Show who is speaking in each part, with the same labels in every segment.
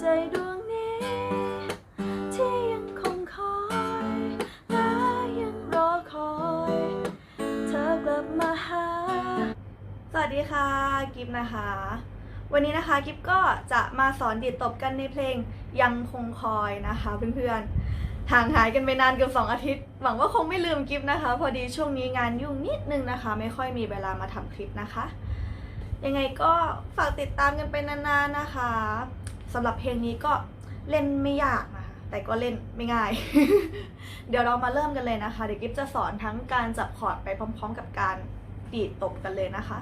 Speaker 1: ใจดวงนี้ ที่ยังคงคอยและยังรอคอย เธอกลับมาหา สวัสดีค่ะ กิฟนะคะ วันนี้นะคะกิฟก็จะมาสอนดีดตบกันในเพลงยังคงคอยนะคะเพื่อนๆห่างหายกันไปนานเกือบสองอาทิตย์ หวังว่าคงไม่ลืมกิฟนะคะ พอดีช่วงนี้งานยุ่งนิดนึงนะคะ ไม่ค่อยมีเวลามาทำคลิปนะคะยังไงก็ฝากติดตามกันไปนานๆนะคะ สำหรับเพลงนี้ก็เล่นไม่ยากนะคะแต่ก็เล่นไม่ง่าย เดี๋ยวเรามาเริ่มกันเลยนะคะ เดี๋ยวกิฟจะสอนทั้งการจับคอร์ดไปพร้อม ๆ กับการดีดตบกันเลยนะคะ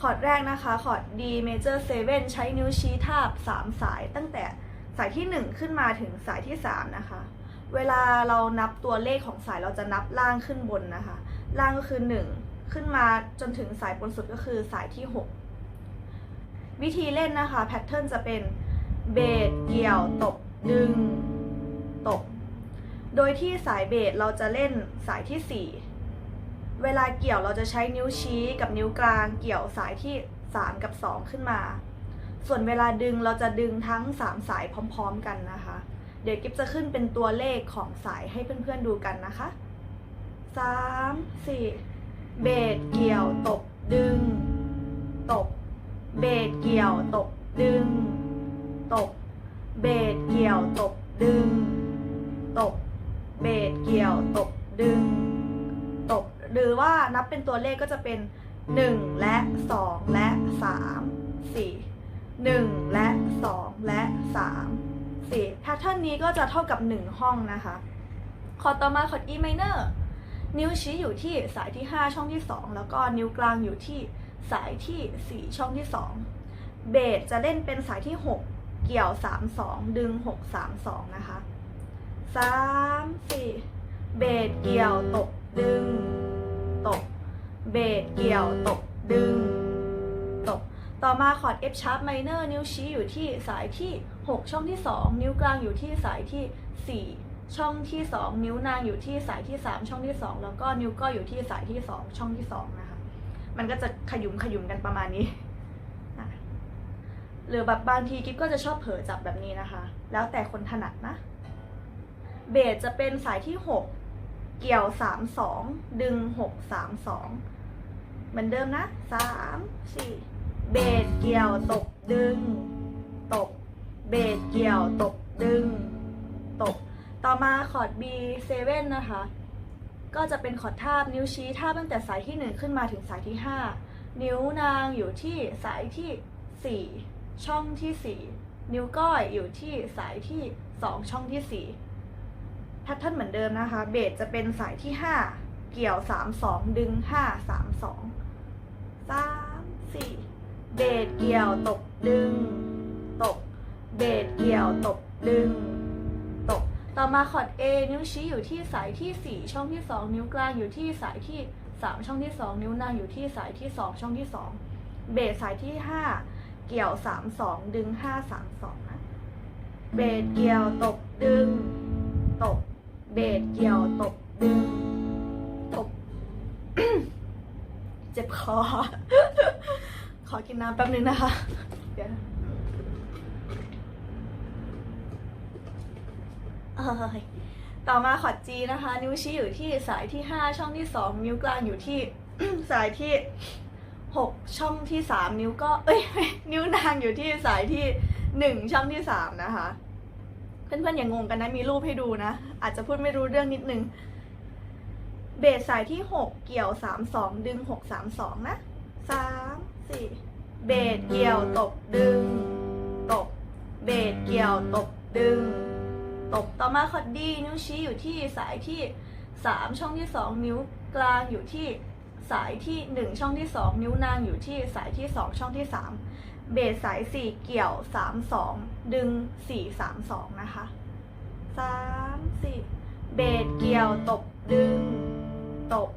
Speaker 1: คอร์ดแรกนะคะ คอร์ด D major 7 ใช้นิ้วชี้ทาบ 3 สาย ตั้งแต่สายที่ 1 ขึ้นมาถึงสายที่ 3 นะคะ เวลาเรานับตัวเลขของสายเราจะนับล่างขึ้นบนนะคะ ล่างก็คือ 1 ขึ้นมาจนถึงสายบนสุดก็คือสายที่ 6 วิธีเล่นนะคะ แพทเทิร์นจะเป็น เบสเกี่ยวตบดึง ตบ โดยที่สายเบสเราจะเล่นสายที่ 4 เวลาเกี่ยวเราจะใช้นิ้วชี้กับนิ้วกลางเกี่ยวสายที่ 3 กับ 2 ขึ้นมา ส่วนเวลาดึงเราจะดึงทั้ง 3 สายพร้อมๆกันนะคะ เดี๋ยวกิฟจะขึ้นเป็นตัวเลขของสายให้เพื่อนๆดูกันนะคะ 3 4 เบสเกี่ยวตบดึง ตบ เบสเกี่ยวตบดึง ตบเบสเกี่ยวตบดึงตบเบสเกี่ยวตบดึงตบหรือว่านับเป็นตัวเลขก็จะเป็น 1 และ 2 และ 3 4 1 และ 2 และ 3 4แพทเทิร์นนี้ก็จะเท่ากับ 1 ห้องนะคะคอต่อมาคอร์ด E minor นิ้วชี้อยู่ที่สายที่ 5 ช่องที่ 2 แล้วก็นิ้วกลางอยู่ที่สายที่ 4 ช่องที่ 2 เบสจะเล่นเป็นสายที่ 6 เกี่ยว3 2ดึง6 3 2นะคะ3 4เบสเกี่ยวตบดึงตบเบสเกี่ยวตบดึงตบต่อมาคอร์ด F sharp minor นิ้วชี้อยู่ที่สายที่ 6 ช่องที่ 2 นิ้วกลางอยู่ที่สายที่ 4 ช่องที่ 2 นิ้วนางอยู่ที่สายที่ 3 ช่องที่ 2 แล้วก็นิ้วก้อยอยู่ที่สายที่ 2 ช่องที่ 2 นะคะ มันก็จะขยุมขยุมกันประมาณนี้ หรือแบบบางทีกิ๊บก็จะชอบเผลอจับแบบนี้นะคะ แล้วแต่คนถนัดนะ เบสจะเป็นสายที่ 6 เกี่ยว 3 2 ดึง 6 3 2 เหมือนเดิมนะ 3 4 เบสเกี่ยวตบดึง ตบ เบสเกี่ยวตบดึง ตบ ต่อมาคอร์ด B7 นะคะ ก็จะเป็นคอร์ดทาบนิ้วชี้ทาบตั้งแต่สายที่ 1 ขึ้นมาถึงสายที่ 5 นิ้วนางอยู่ที่สายที่ 4 ช่องที่ 4 นิ้วก้อยอยู่ที่สายที่ 2 ช่องที่ 4 แพทเทิร์นเหมือนเดิมนะคะ เบสจะเป็นสายที่ 5 เกี่ยว 3 2 ดึง 5 3 2 3 4 เบสเกี่ยวตบดึงตบเบสเกี่ยวตบดึงตบต่อมาคอร์ด A นิ้วชี้อยู่ที่สายที่ 4 ช่องที่ 2 นิ้วกลางอยู่ที่สายที่ 3 ช่องที่ 2 นิ้วนางอยู่ที่สายที่ 2 ช่องที่ 2 เบสสายที่ 5 เกี่ยว3 2ดึง5 3 2นะเบสเกี่ยวตบดึง ตบ เบสเกี่ยวตบดึง ตบ เจ็บคอ ขอกินน้ำแป๊บนึงนะคะ เดี๋ยวนะเอ้ยต่อมาคอร์ด G นะคะ นิ้วชี้อยู่ที่สายที่ 5 ช่องที่ 2 นิ้วกลางอยู่ที่สายที่ 6 ช่องที่ 3 นิ้วก็เอ้ยนิ้วนางอยู่ที่สายที่ 1 ช่องที่ 3 นะคะ เพื่อนๆอย่างงงกันนะมีรูปให้ดูนะ อาจจะพูดไม่รู้เรื่องนิดนึง เบสสายที่ 6 เกี่ยว 3 2 ดึง 6 3 2 นะ 3 4 เบสเกี่ยวตบดึง ตบ เบสเกี่ยวตบดึง ตบต่อมาคอดดีนิ้วชี้อยู่ที่สายที่ 3 ช่องที่ 2 นิ้วกลางอยู่ที่ สายที่ 1 ช่องที่ 2 นิ้วนางอยู่ที่สายที่ 2 ช่องที่ 3 เบสสาย 4 เกี่ยว 3 2 ดึง 4 3 2 นะคะ 3 4 เบสเกี่ยวตบดึง ตบ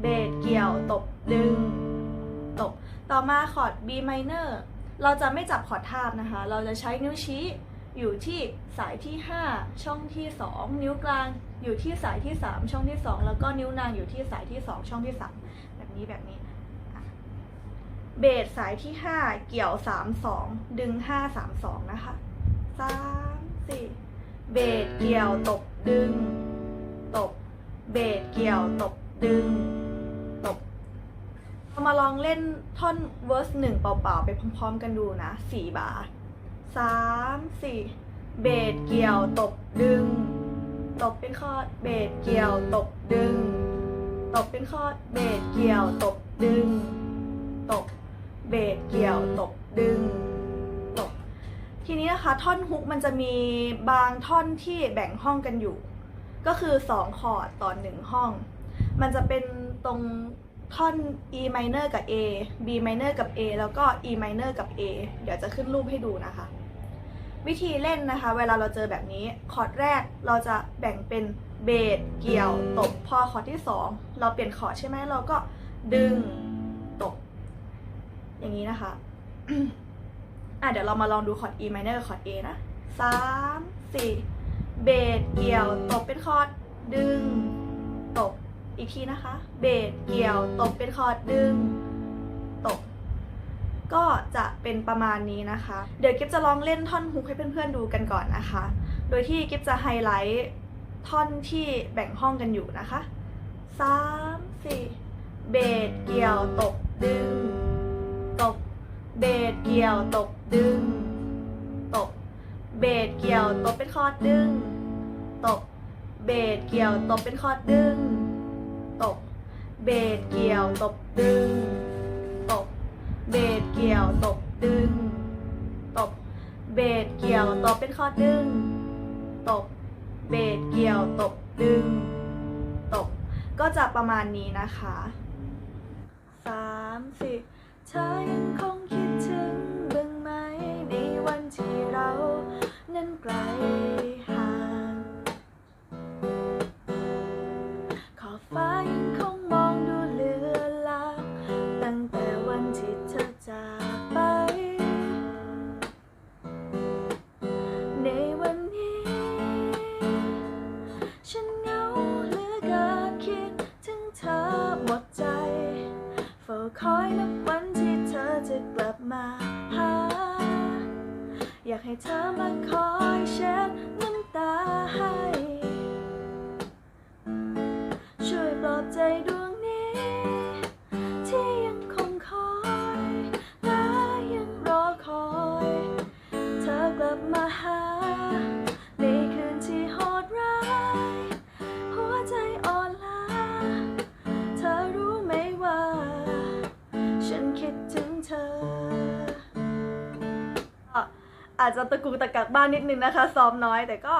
Speaker 1: เบสเกี่ยวตบดึง ตบ ต่อมาคอร์ด B minor เราจะไม่จับคอร์ดทาบนะคะ เราจะใช้นิ้วชี้ อยู่ที่สายที่ 5 ช่องที่ 2 นิ้วกลางอยู่ที่สายที่ 3 ช่องที่ 2 แล้วก็นิ้วนางอยู่ที่สายที่ 2 ช่องที่ 3 แบบนี้แบบนี้เบสสายที่ 5 เกี่ยว 3 2 ดึง 5 3 2 นะคะสามสี่เบสเกี่ยวตบดึง ตบ เบสเกี่ยวตบดึง ตบเรามาลองเล่นท่อนเวอร์สหนึ่งเปล่าๆ ไปพร้อมๆกันดูนะสี่บาท สามสี่เบสเกี่ยวตบดึง ตบเป็นคอร์ดเบสเกี่ยวตบดึง ตบเป็นคอร์ดเบสเกี่ยวตบดึง ตบเบสเกี่ยวตบดึงตบทีนี้นะคะท่อนฮุกมันจะมีบางท่อนที่แบ่งห้องกันอยู่ ก็คือ 2 คอร์ดต่อ 1 ห้อง มันจะเป็นตรง ท่อน E minor กับ A B minor กับ A แล้วก็ E minor กับ A เดี๋ยวจะขึ้นรูปให้ดูนะคะ วิธีเล่นนะคะ เวลาเราเจอแบบนี้ คอร์ดแรกเราจะแบ่งเป็นเบสเกี่ยว ตบ พอคอร์ดที่ 2 เราเปลี่ยนคอร์ดใช่ไหมเราก็ดึง ตบ อย่างนี้นะคะ อะเดี๋ยวเรามาลองดูคอร์ด E minor กับคอร์ด A นะสามสี่เบสเกี่ยว ตบเป็นคอร์ด ดึง ตบ อีกทีนะคะ เบสเกี่ยว ตบเป็นคอร์ดดึง ตบ ก็จะเป็นประมาณนี้นะคะ เดี๋ยวกิฟจะลองเล่นท่อนฮุกให้เพื่อนๆดูกันก่อนนะคะ โดยที่กิฟจะไฮไลท์ท่อนที่แบ่งห้องกันอยู่นะคะสามสี่เบสเกี่ยว ตบ ดึง ตบ เบสเกี่ยว ตบ ดึง ตบ เบสเกี่ยว ตบเป็นคอร์ดดึง ตบ เบสเกี่ยว ตบเป็นคอร์ดดึง ตบ เบสเกี่ยวตบดึง ตบ เบสเกี่ยวตบดึง ตบ เบสเกี่ยวตบเป็นคอดดึง ตบ เบสเกี่ยวตบดึง ตบ ก็จะประมาณนี้นะคะสามสี่เธอยังคงคิดากให้เธอมาคอยเช็ดน้ำตาให้ อาจจะตะกุกตะกักบ้างนิดนึงนะคะ ซ้อมน้อยแต่ก็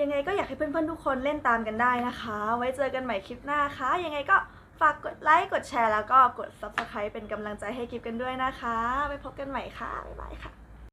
Speaker 1: ยังไงก็อยากให้เพื่อนๆทุกคนเล่นตามกันได้นะคะ ไว้เจอกันใหม่คลิปหน้าค่ะ ยังไงก็ฝากกดไลค์กดแชร์แล้วก็กด subscribe เป็นกำลังใจให้กิฟกันด้วยนะคะ ไปพบกันใหม่ค่ะ บ๊ายบายค่ะ